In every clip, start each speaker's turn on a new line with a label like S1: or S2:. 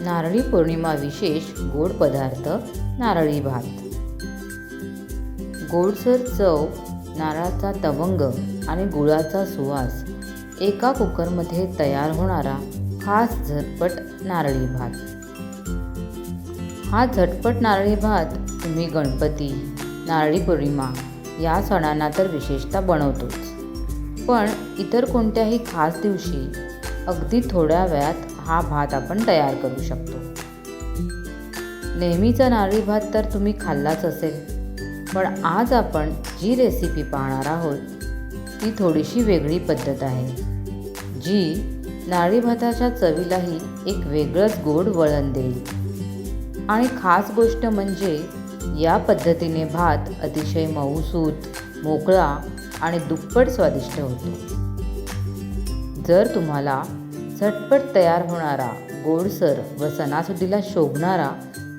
S1: नारळी पौर्णिमा विशेष गोड पदार्थ नारळी भात. गोडसर चव नारळाचा तवंग आणि गुळाचा सुवास. एका कुकरमध्ये तयार होणारा खास झटपट नारळी भात. हा झटपट नारळी भात तुम्ही गणपती नारळी पौर्णिमा या सणांना तर विशेषतः बनवतोच. पण इतर कोणत्याही खास दिवशी अगदी थोड्या वेळात हा भात आपण तयार करू शकतो. नेहमीचा नारळी भात तर तुम्ही खाल्लाच असेल. पण आज आपण जी रेसिपी पाहणार आहोत ती थोडीशी वेगळी पद्धत आहे. जी नारळी भाताच्या चवीलाही एक वेगळंच गोड वळण देईल. आणि खास गोष्ट म्हणजे या पद्धतीने भात अतिशय मऊसूत मोकळा आणि दुप्पट स्वादिष्ट होतो. जर तुम्हाला झटपट तयार होणारा गोडसर व सणासुदीला शोभणारा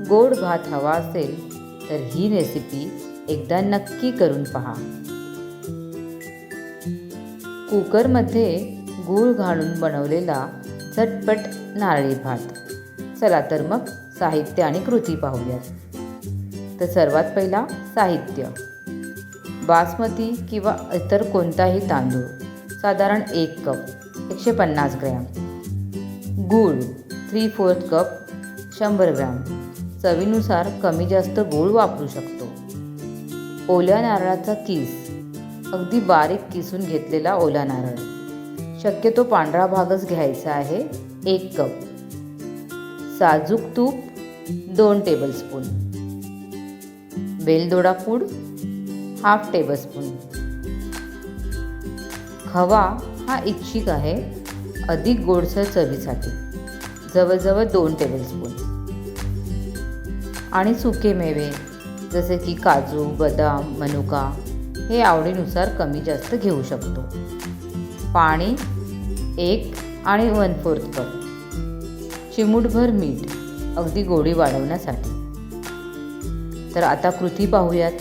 S1: गोड भात हवा असेल तर ही रेसिपी एकदा नक्की करून पहा. कुकरमध्ये गूळ घालून बनवलेला झटपट नारळी भात. चला तर मग साहित्य आणि कृती पाहूयात. तर सर्वात पहिला साहित्य. बासमती किंवा इतर कोणताही तांदूळ साधारण एक कप एकशे पन्नास ग्रॅम. गूळ थ्री फोर्थ कप शंभर ग्रॅम. चवीनुसार कमी जास्त गूळ वापरू शकतो. ओल्या नारळाचा किस. अगदी बारीक किसून घेतलेला ओला नारळ. शक्यतो पांढरा भागच घ्यायचा आहे एक कप साजूक तूप दोन टेबलस्पून बेलदोडा पूड हाफ टेबलस्पून खवा हा इच्छिक आहे अधिक गोडसर चवीसाठी. जवळजवळ दोन टेबलस्पून आणि सुके मेवे जसे की काजू बदाम मनुका हे आवडीनुसार कमी जास्त घेऊ शकतो. पाणी एक आणि वन फोर्थ कप चिमूटभर मीठ अगदी गोडी वाढवण्यासाठी. तर आता कृती पाहूयात.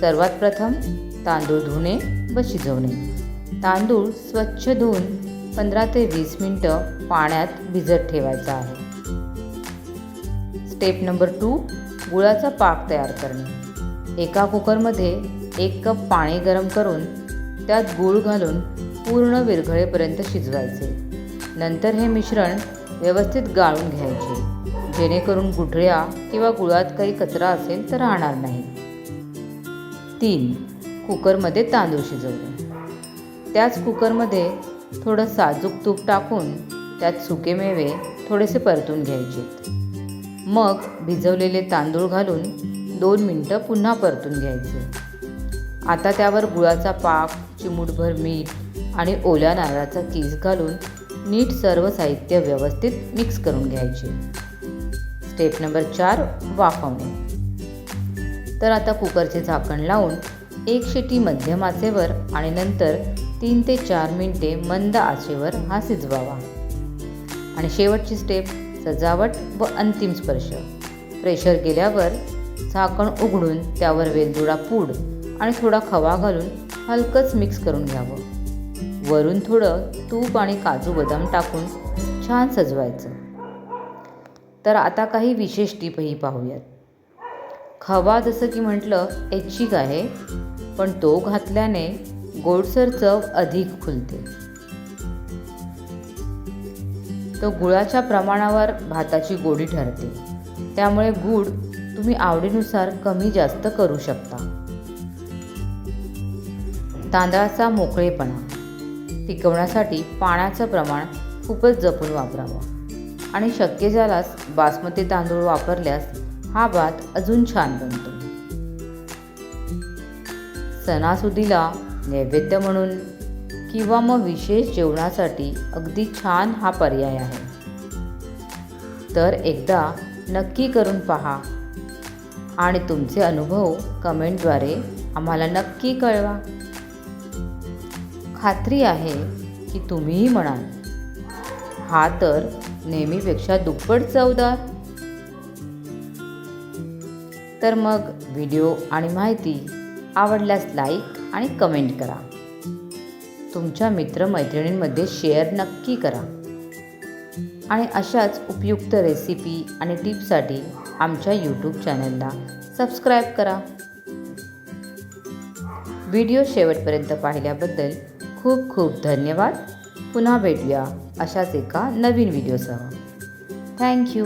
S1: सर्वात प्रथम तांदूळ धुणे व शिजवणे. तांदूळ स्वच्छ धुवून पंधरा ते वीस मिनटं पाण्यात भिजत ठेवायचा आहे. स्टेप नंबर टू गुळाचा पाक तयार करणे. एका कुकरमध्ये एक कप पाणी गरम करून त्यात गूळ घालून पूर्ण विरघळेपर्यंत शिजवायचे. नंतर हे मिश्रण व्यवस्थित गाळून घ्यायचे. जेणेकरून गुठळ्या किंवा गुळात काही कचरा असेल तर राहणार नाही. तीन कुकरमध्ये तांदूळ शिजवणे. त्याच कुकरमध्ये थोडं साजूक तूप टाकून त्यात सुके मेवे थोडेसे परतून घ्यायचे. मग भिजवलेले तांदूळ घालून दोन मिनटं पुन्हा परतून घ्यायचे. आता त्यावर गुळाचा पाक चिमूटभर मीठ आणि ओल्या नारळाचा कीस घालून नीट सर्व साहित्य व्यवस्थित मिक्स करून घ्यायचे. स्टेप नंबर चार वाफवणे. तर आता कुकरचे झाकण लावून एक शेटी मध्यम आचेवर आणि नंतर तीन ते चार मिनटे मंद आचेवर हा शिजवावा. आणि शेवटची स्टेप सजावट व अंतिम स्पर्श. प्रेशर केल्यावर झाकण उघडून त्यावर वेलदुडा पूड आणि थोडा खवा घालून हलकंच मिक्स करून घ्यावं. वरून थोडं तूप आणि काजू बदाम टाकून छान सजवायचं. तर आता काही विशेष टीपही पाहूयात. खवा जसं की म्हटलं ऐच्छिक आहे पण तो घातल्याने गोडसर चव अधिक खुलते तो गुळाच्या प्रमाणावर भाताची गोडी ठरते. त्यामुळे गूळ तुम्ही आवडीनुसार कमी जास्त करू शकता. तांदळाचा मोकळेपणा. टिकवण्यासाठी पाण्याचं प्रमाण खूपच जपून वापरावं. आणि शक्य झाल्यास बासमती तांदूळ वापरल्यास हा भात अजून छान बनतो. सणासुदीला नैवेद्य म्हणून किंवा मग विशेष जेवणासाठी अगदी छान हा पर्याय आहे. तर एकदा नक्की करून पहा आणि तुमचे अनुभव कमेंटद्वारे आम्हाला नक्की कळवा. खात्री आहे की तुम्हीही म्हणाल हा तर नेहमीपेक्षा दुप्पट चवदार. तर मग व्हिडिओ आणि माहिती आवडल्यास लाईक आणि कमेंट करा. तुमच्या मित्रमैत्रिणींमध्ये शेअर नक्की करा. आणि अशाच उपयुक्त रेसिपी आणि टिप्ससाठी आमच्या यूट्यूब चॅनलला सबस्क्राईब करा. व्हिडिओ शेवटपर्यंत पाहिल्याबद्दल खूप खूप धन्यवाद. पुन्हा भेटूया अशाच एका नवीन व्हिडिओसह. थँक्यू